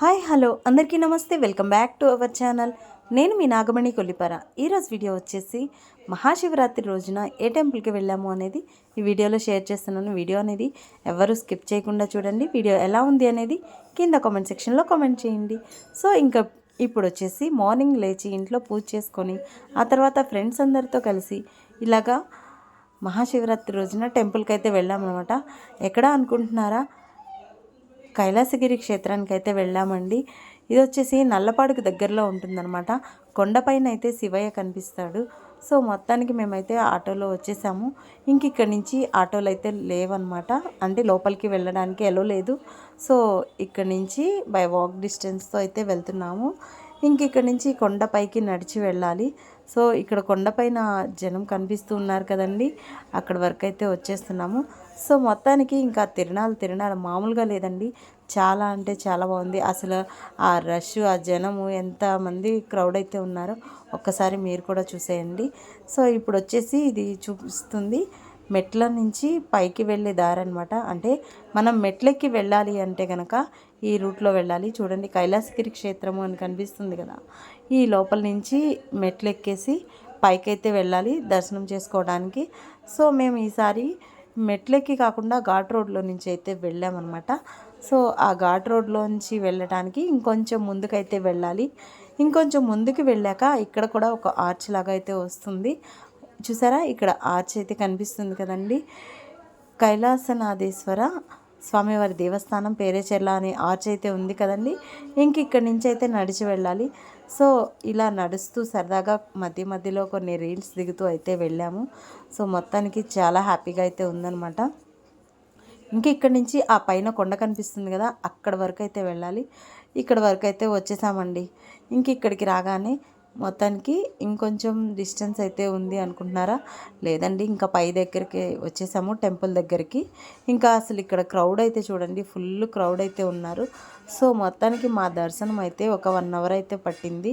Hi hello. అందరికీ నమస్తే. Welcome back to our channel. నేను మీ నాగమణి కొల్లిపార. ఈరోజు వీడియో వచ్చేసి మహాశివరాత్రి రోజున ఏ టెంపుల్కి వెళ్ళాము అనేది ఈ వీడియోలో షేర్ చేస్తున్నాను. వీడియో అనేది ఎవరు స్కిప్ చేయకుండా చూడండి. వీడియో ఎలా ఉంది అనేది కింద కామెంట్ సెక్షన్లో కామెంట్ చేయండి. సో ఇంకా ఇప్పుడు వచ్చేసి మార్నింగ్ లేచి ఇంట్లో పూజ చేసుకొని ఆ తర్వాత ఫ్రెండ్స్ అందరితో కలిసి ఇలాగా మహాశివరాత్రి రోజున టెంపుల్కి అయితే వెళ్ళామన్నమాట. ఎక్కడ అనుకుంటున్నారా? కైలాసగిరి క్షేత్రానికి అయితే వెళ్ళామండి. ఇది వచ్చేసి నల్లపాడుకు దగ్గరలో ఉంటుందన్నమాట. కొండపైన అయితే శివయ్య కనిపిస్తాడు. సో మొత్తానికి మేమైతే ఆటోలో వచ్చేసాము. ఇంక ఇక్కడి నుంచి ఆటోలు అయితే లేవన్నమాట. అంటే లోపలికి వెళ్ళడానికి ఎలో లేదు. సో ఇక్కడి నుంచి బై వాక్ డిస్టెన్స్తో అయితే వెళ్తున్నాము. ఇంక ఇక్కడి నుంచి కొండపైకి నడిచి వెళ్ళాలి. సో ఇక్కడ కొండపైన జనం కనిపిస్తూ ఉన్నారు కదండి. అక్కడ వరకు అయితే వచ్చేస్తున్నాము. సో మొత్తానికి ఇంకా తిరణాలు తిరణాలు మామూలుగా లేదండి. చాలా అంటే చాలా బాగుంది. అసలు ఆ రష్ ఆ జనము ఎంతమంది క్రౌడ్ అయితే ఉన్నారో ఒక్కసారి మీరు కూడా చూసేయండి. సో ఇప్పుడు వచ్చేసి ఇది చూపిస్తుంది. మెట్ల నుంచి పైకి వెళ్ళే దారి అనమాట అంటే మనం మెట్లెక్కి వెళ్ళాలి అంటే కనుక ఈ రూట్లో వెళ్ళాలి. చూడండి కైలాసగిరి క్షేత్రము అని కనిపిస్తుంది కదా. ఈ లోపల నుంచి మెట్లు ఎక్కేసి పైకైతే వెళ్ళాలి దర్శనం చేసుకోవడానికి. సో మేము ఈసారి మెట్లెక్కి కాకుండా ఘాట్ రోడ్లో నుంచి అయితే వెళ్ళామన్నమాట. సో ఆ ఘాట్ రోడ్లోంచి వెళ్ళడానికి ఇంకొంచెం ముందుకైతే వెళ్ళాలి. ఇంకొంచెం ముందుకు వెళ్ళాక ఇక్కడ కూడా ఒక ఆర్చ్ లాగా అయితే వస్తుంది. చూసారా? ఇక్కడ ఆర్చ్ అయితే కనిపిస్తుంది కదండి. కైలాసనాథేశ్వర స్వామివారి దేవస్థానం పేరేచెర్ల అనే ఆర్చ్ అయితే ఉంది కదండి. ఇంక ఇక్కడి నుంచి అయితే నడిచి వెళ్ళాలి. సో ఇలా నడుస్తూ సరదాగా మధ్య మధ్యలో కొన్ని రీల్స్ దిగుతూ అయితే వెళ్ళాము. సో మొత్తానికి చాలా హ్యాపీగా అయితే ఉందన్నమాట. ఇంక ఇక్కడి నుంచి ఆ పైన కొండ కనిపిస్తుంది కదా అక్కడ వరకు అయితే వెళ్ళాలి. ఇక్కడ వరకు అయితే వచ్చేసామండి. ఇంక ఇక్కడికి రాగానే మొత్తానికి ఇంకొంచెం డిస్టెన్స్ అయితే ఉంది అనుకుంటున్నారా? లేదండి ఇంకా పై దగ్గరికి వచ్చేసాము టెంపుల్ దగ్గరికి. ఇంకా అసలు ఇక్కడ క్రౌడ్ అయితే చూడండి ఫుల్ క్రౌడ్ అయితే ఉన్నారు. సో మొత్తానికి మా దర్శనం అయితే ఒక వన్ అవర్ అయితే పట్టింది.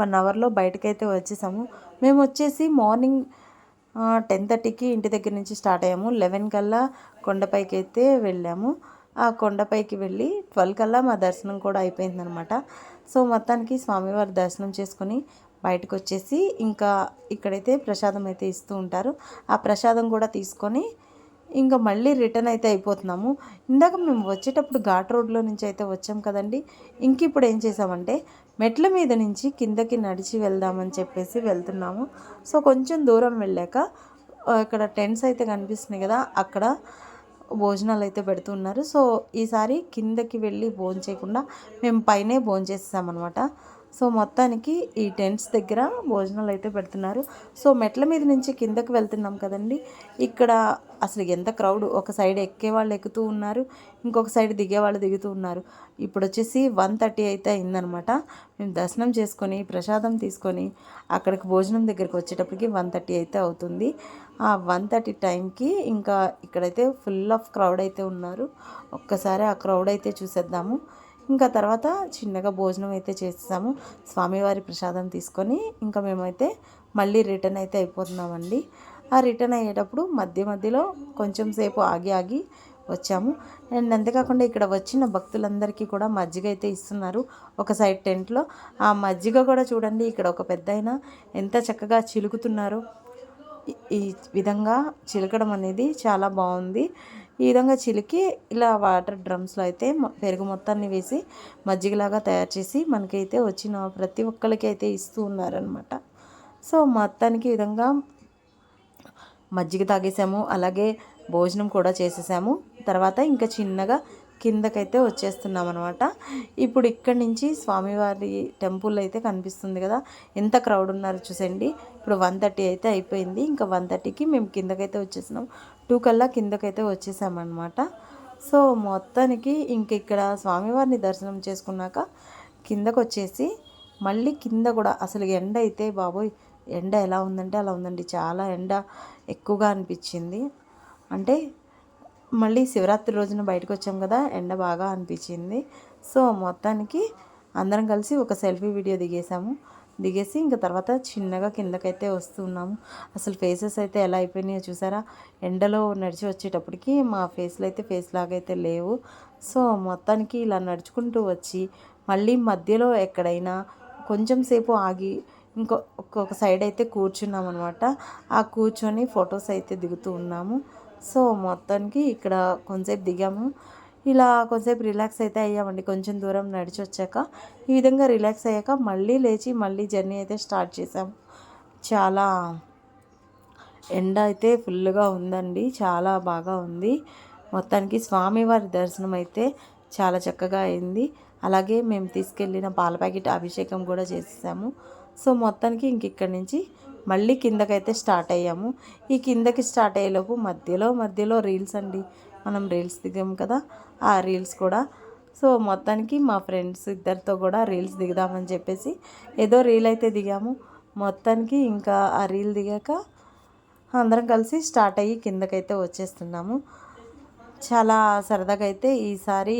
వన్ అవర్లో బయటకైతే వచ్చేసాము. మేము వచ్చేసి మార్నింగ్ టెన్ థర్టీకి ఇంటి దగ్గర నుంచి స్టార్ట్ అయ్యాము. లెవెన్ కల్లా కొండపైకి అయితే వెళ్ళాము. ఆ కొండపైకి వెళ్ళి ట్వెల్వ్ కల్లా మా దర్శనం కూడా అయిపోయిందనమాట సో మొత్తానికి స్వామివారి దర్శనం చేసుకొని బయటకు వచ్చేసి ఇంకా ఇక్కడైతే ప్రసాదం అయితే ఇస్తూ ఉంటారు. ఆ ప్రసాదం కూడా తీసుకొని ఇంకా మళ్ళీ రిటర్న్ అయితే అయిపోతున్నాము. ఇందాక మేము వచ్చేటప్పుడు ఘాట్ రోడ్లో నుంచి అయితే వచ్చాం కదండి. ఇంక ఇప్పుడు ఏం చేసామంటే మెట్ల మీద నుంచి కిందకి నడిచి వెళ్దామని చెప్పేసి వెళ్తున్నాము. సో కొంచెం దూరం వెళ్ళాక ఇక్కడ టెంట్స్ అయితే కనిపిస్తున్నాయి కదా అక్కడ భోజనాలు అయితే పెడుతున్నారు. సో ఈసారి కిందకి వెళ్ళి భోజనం చేయకుండా మేము పైనే భోజనం చేసేసామన్నమాట సో మొత్తానికి ఈ టెంట్స్ దగ్గర భోజనాలు అయితే పెడుతున్నారు. సో మెట్ల మీద నుంచి కిందకి వెళ్తున్నాం కదండి. ఇక్కడ అసలు ఎంత క్రౌడ్. ఒక సైడ్ ఎక్కే వాళ్ళు ఎక్కుతూ ఉన్నారు. ఇంకొక సైడ్ దిగే వాళ్ళు దిగుతూ ఉన్నారు. ఇప్పుడు వచ్చేసి వన్ థర్టీ అయితే అయిందనమాట మేము దర్శనం చేసుకొని ప్రసాదం తీసుకొని అక్కడికి భోజనం దగ్గరికి వచ్చేటప్పటికి వన్ థర్టీ అయితే అవుతుంది. ఆ వన్ థర్టీ టైంకి ఇంకా ఇక్కడైతే ఫుల్ ఆఫ్ క్రౌడ్ అయితే ఉన్నారు. ఒక్కసారి ఆ క్రౌడ్ అయితే చూసేద్దాము. ఇంకా తర్వాత చిన్నగా భోజనం అయితే చేస్తాము. స్వామివారి ప్రసాదం తీసుకొని ఇంకా మేమైతే మళ్ళీ రిటర్న్ అయితే అయిపోతున్నామండి. ఆ రిటర్న్ అయ్యేటప్పుడు మధ్య మధ్యలో కొంచెం సేపు ఆగి ఆగి వచ్చాము. అండ్ అంతేకాకుండా ఇక్కడ వచ్చిన భక్తులందరికీ కూడా మజ్జిగ అయితే ఇస్తున్నారు ఒక సైడ్ టెంట్లో. ఆ మజ్జిగ కూడా చూడండి ఇక్కడ ఒక పెద్ద ఎంత చక్కగా చిలుకుతున్నారు. ఈ విధంగా చిలకడం అనేది చాలా బాగుంది. ఈ విధంగా చిలికి ఇలా వాటర్ డ్రమ్స్లో అయితే పెరుగు మొత్తాన్ని వేసి మజ్జిగలాగా తయారు చేసి మనకైతే వచ్చిన ప్రతి ఒక్కరికి అయితే ఇస్తూ ఉన్నారనమాట సో మొత్తానికి విధంగా మజ్జిగ తాగేసాము. అలాగే భోజనం కూడా చేసేసాము. తర్వాత ఇంకా చిన్నగా కిందకైతే వచ్చేస్తున్నాం అనమాట ఇప్పుడు ఇక్కడి నుంచి స్వామివారి టెంపుల్ అయితే కనిపిస్తుంది కదా. ఎంత క్రౌడ్ ఉన్నారు చూసండి ఇప్పుడు వన్ థర్టీ అయితే అయిపోయింది. ఇంకా వన్ థర్టీకి మేము కిందకైతే వచ్చేసినాం టూ కల్లా కిందకైతే వచ్చేసామన్నమాట. సో మొత్తానికి ఇంక ఇక్కడ స్వామివారిని దర్శనం చేసుకున్నాక కిందకు వచ్చేసి మళ్ళీ కింద కూడా అసలు ఎండ అయితే బాబోయ్! ఎండ ఎలా ఉందంటే అలా ఉందండి. చాలా ఎండ ఎక్కువగా అనిపించింది. అంటే మళ్ళీ శివరాత్రి రోజున బయటకు వచ్చాం కదా ఎండ బాగా అనిపించింది. సో మొత్తానికి అందరం కలిసి ఒక సెల్ఫీ వీడియో దిగేసాము దిగేసి ఇంకా తర్వాత చిన్నగా కిందకైతే వస్తున్నాము. అసలు ఫేసెస్ అయితే ఎలా అయిపోయినాయో చూసారా? ఎండలో నడిచి వచ్చేటప్పటికి మా ఫేస్లు అయితే ఫేస్ లాగా అయితే లేవు. సో మొత్తానికి ఇలా నడుచుకుంటూ వచ్చి మళ్ళీ మధ్యలో ఎక్కడైనా కొంచెం సేపు ఆగి ఇంకో ఒక్కొక్క సైడ్ అయితే కూర్చున్నాం అనమాట ఆ కూర్చొని ఫొటోస్ అయితే దిగుతూ ఉన్నాము. సో మొత్తానికి ఇక్కడ కొంచెంసేపు దిగాము. ఇలా కొంచెంసేపు రిలాక్స్ అయితే అయ్యామండి. కొంచెం దూరం నడిచి వచ్చాక ఈ విధంగా రిలాక్స్ అయ్యాక మళ్ళీ లేచి మళ్ళీ జర్నీ అయితే స్టార్ట్ చేసాము చాలా ఎండ అయితే ఫుల్గా ఉందండి. చాలా బాగా ఉంది. మొత్తానికి స్వామివారి దర్శనం అయితే చాలా చక్కగా అయింది. అలాగే మేము తీసుకెళ్ళిన పాల ప్యాకెట్ అభిషేకం కూడా చేసేసాము. సో మొత్తానికి ఇంక ఇక్కడి నుంచి మళ్ళీ కిందకైతే స్టార్ట్ అయ్యాము. ఈ కిందకి స్టార్ట్ అయ్యేలోపు మధ్యలో మధ్యలో రీల్స్ అండి. మనం రీల్స్ దిగాము కదా ఆ రీల్స్ కూడా. సో మొత్తానికి మా ఫ్రెండ్స్ ఇద్దరితో కూడా రీల్స్ దిగుదామని చెప్పేసి ఏదో రీల్ అయితే దిగాము. మొత్తానికి ఇంకా ఆ రీల్ దిగాక అందరం కలిసి స్టార్ట్ అయ్యి కిందకైతే వచ్చేస్తున్నాము. చాలా సరదాగా అయితే ఈసారి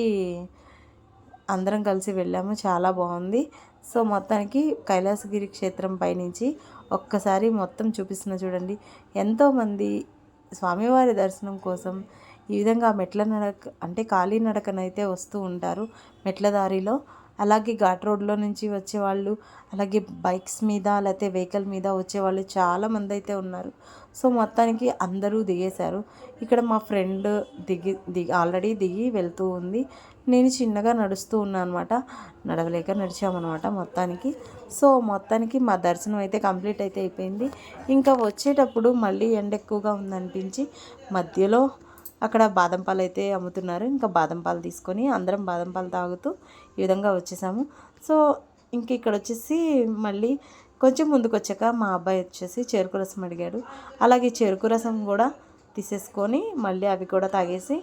అందరం కలిసి వెళ్ళాము. చాలా బాగుంది. సో మొత్తానికి కైలాసగిరి క్షేత్రం పైనుంచి ఒక్కసారి మొత్తం చూపిస్తున్న చూడండి. ఎంతోమంది స్వామివారి దర్శనం కోసం ఈ విధంగా మెట్ల నడక అంటే ఖాళీ నడకనైతే వస్తూ ఉంటారు మెట్ల దారిలో. అలాగే ఘాట్ రోడ్లో నుంచి వచ్చేవాళ్ళు అలాగే బైక్స్ మీద లేకపోతే వెహికల్ మీద వచ్చేవాళ్ళు చాలామంది అయితే ఉన్నారు. సో మొత్తానికి అందరూ దిగేశారు. ఇక్కడ మా ఫ్రెండ్ దిగి దిగి ఆల్రెడీ దిగి వెళ్తూ ఉంది. నేను చిన్నగా నడుస్తూ ఉన్నాను అనమాట నడవలేక నడిచామన్నమాట మొత్తానికి. సో మొత్తానికి మా దర్శనం అయితే కంప్లీట్ అయితే అయిపోయింది. ఇంకా వచ్చేటప్పుడు మళ్ళీ ఎండ ఎక్కువగా ఉందనిపించి మధ్యలో అక్కడ బాదం పాలు అయితే అమ్ముతున్నారు. ఇంకా బాదం పాలు తీసుకొని అందరం బాదం పాలు తాగుతూ ఈ విధంగా వచ్చేసాము. సో ఇంక ఇక్కడ వచ్చేసి మళ్ళీ కొంచెం ముందుకు వచ్చాక మా అబ్బాయి వచ్చేసి చెరుకు రసం అడిగాడు. అలాగే చెరుకు రసం కూడా తీసేసుకొని మళ్ళీ అవి కూడా తాగేసి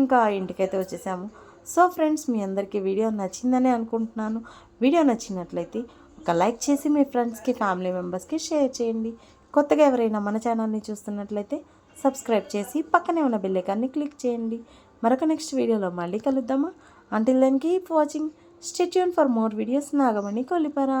ఇంకా ఇంటికైతే వచ్చేసాము. సో ఫ్రెండ్స్ మీ అందరికీ వీడియో నచ్చిందని అనుకుంటున్నాను. వీడియో నచ్చినట్లయితే ఒక లైక్ చేసి మీ ఫ్రెండ్స్కి ఫ్యామిలీ మెంబర్స్కి షేర్ చేయండి. కొత్తగా ఎవరైనా మన ఛానల్ని చూస్తున్నట్లయితే సబ్స్క్రైబ్ చేసి పక్కనే ఉన్న బెల్లైకాన్ని క్లిక్ చేయండి. మరొక నెక్స్ట్ వీడియోలో మళ్ళీ కలుద్దామా? Until then keep watching stay tuned for more videos Nagamani Kolipara